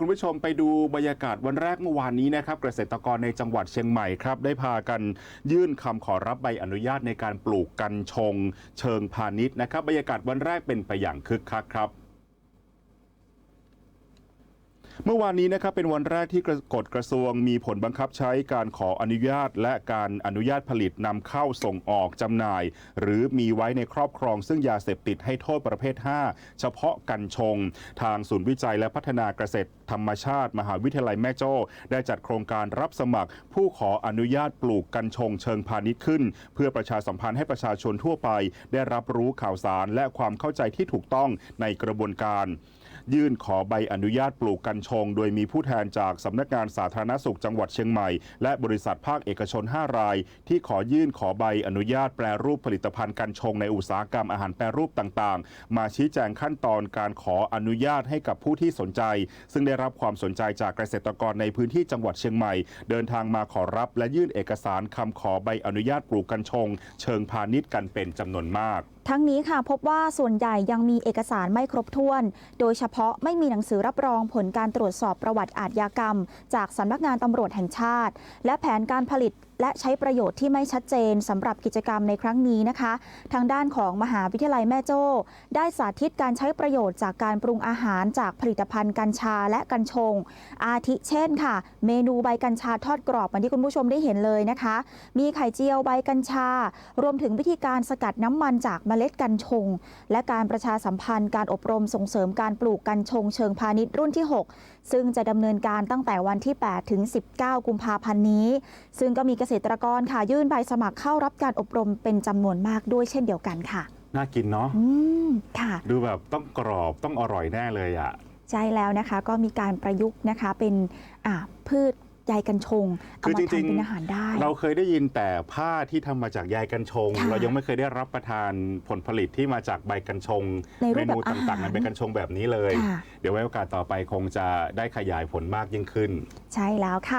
คุณผู้ชมไปดูบรรยากาศวันแรกเมื่อวานนี้นะครับ เกษตรกรในจังหวัดเชียงใหม่ครับ ได้พากันยื่นคำขอรับใบอนุญาตในการปลูกกัญชง เชิงพาณิชย์นะครับ บรรยากาศวันแรกเป็นไปอย่างคึกคักครับ เมื่อวานนี้นะครับเป็นวันแรกที่กฎกระทรวงมีผลบังคับใช้การขออนุญาต และการอนุญาตผลิตนำเข้าส่งออกจำหน่าย หรือมีไว้ในครอบครองซึ่งยาเสพติดให้โทษประเภท 5 เฉพาะกัญชง ทางศูนย์วิจัยและพัฒนาเกษตรธรรมชาติ มหาวิทยาลัยแม่โจ้ได้จัดโครงการรับสมัคร ผู้ขออนุญาตปลูกกัญชงเชิงพาณิชย์ขึ้น เพื่อประชาสัมพันธ์ให้ประชาชนทั่วไป ได้รับรู้ข่าวสารและความเข้าใจที่ถูกต้องในกระบวนการ ยื่นขอใบอนุญาตปลูกกัญชง โดยมีผู้แทนจากสำนักงานสาธารณสุขจังหวัดเชียงใหม่ และบริษัทภาคเอกชน 5 ราย ที่ขอยื่นขอใบอนุญาตแปรรูปผลิตภัณฑ์กัญชงในอุตสาหกรรมอาหารแปรรูปต่างๆ มาชี้แจงขั้นตอนการขออนุญาตให้กับผู้ที่สนใจ ซึ่งได้รับความสนใจจากเกษตรกรในพื้นที่จังหวัดเชียงใหม่ เดินทางมาขอรับ และยื่นเอกสารคำขอใบอนุญาตปลูกกัญชง เชิงพาณิชย์กันเป็นจำนวนมาก ทั้งนี้ค่ะพบว่าส่วนใหญ่ยังมีเอกสารไม่ครบถ้วน โดยเฉพาะไม่มีหนังสือรับรองผลการตรวจสอบประวัติอาทยากรรม จากสำนักงานตำรวจแห่งชาติ และแผนการผลิตและใช้ประโยชน์ที่ไม่ชัดเจนสำหรับกิจกรรมในครั้งนี้นะคะ ทางด้านของมหาวิทยาลัยแม่โจ้ ได้สาธิตการใช้ประโยชน์จากการปรุงอาหารจากผลิตภัณฑ์กัญชาและกัญชง อาทิเช่นค่ะ เมนูใบกัญชาทอดกรอบเหมือนที่คุณผู้ชมได้เห็นเลยนะคะ มีไข่เจียวใบกัญชา รวมถึงวิธีการสกัดน้ำมันจากเมล็ดกัญชง และการประชาสัมพันธ์การอบรมส่งเสริมการปลูกกัญชงเชิงพาณิชย์รุ่นที่ 6 ซึ่งจะดำเนินการตั้งแต่วันที่ 8 ถึง 19 กุมภาพันธ์นี้ ซึ่งก็มีเกษตรกรค่ะยื่นใบสมัครเข้ารับการอบรมเป็นจำนวนมากด้วยเช่นเดียวกันค่ะ น่ากินเนาะอืมค่ะ ดูแบบต้องกรอบต้องอร่อยแน่เลยอะใช่แล้วนะคะก็มีการประยุกต์นะคะเป็นอ่าพืช ใยกัญชง เอาคือมาจริงทำๆเป็นอาหารได้ เราเคยได้ยินแต่ผ้าที่ทำมาจากใยกัญชงค่ะเรายังไม่เคยได้รับประทานผลผลิตที่มาจากใบกัญชงในรูเมปแบบนูต่างๆในอาหารใบกัญชงแบบนี้เลยค่ะเดี๋ยวไว้โอกาสต่อไปคงจะได้ขยายผลมากยิ่งขึ้น ใช่แล้วค่ะ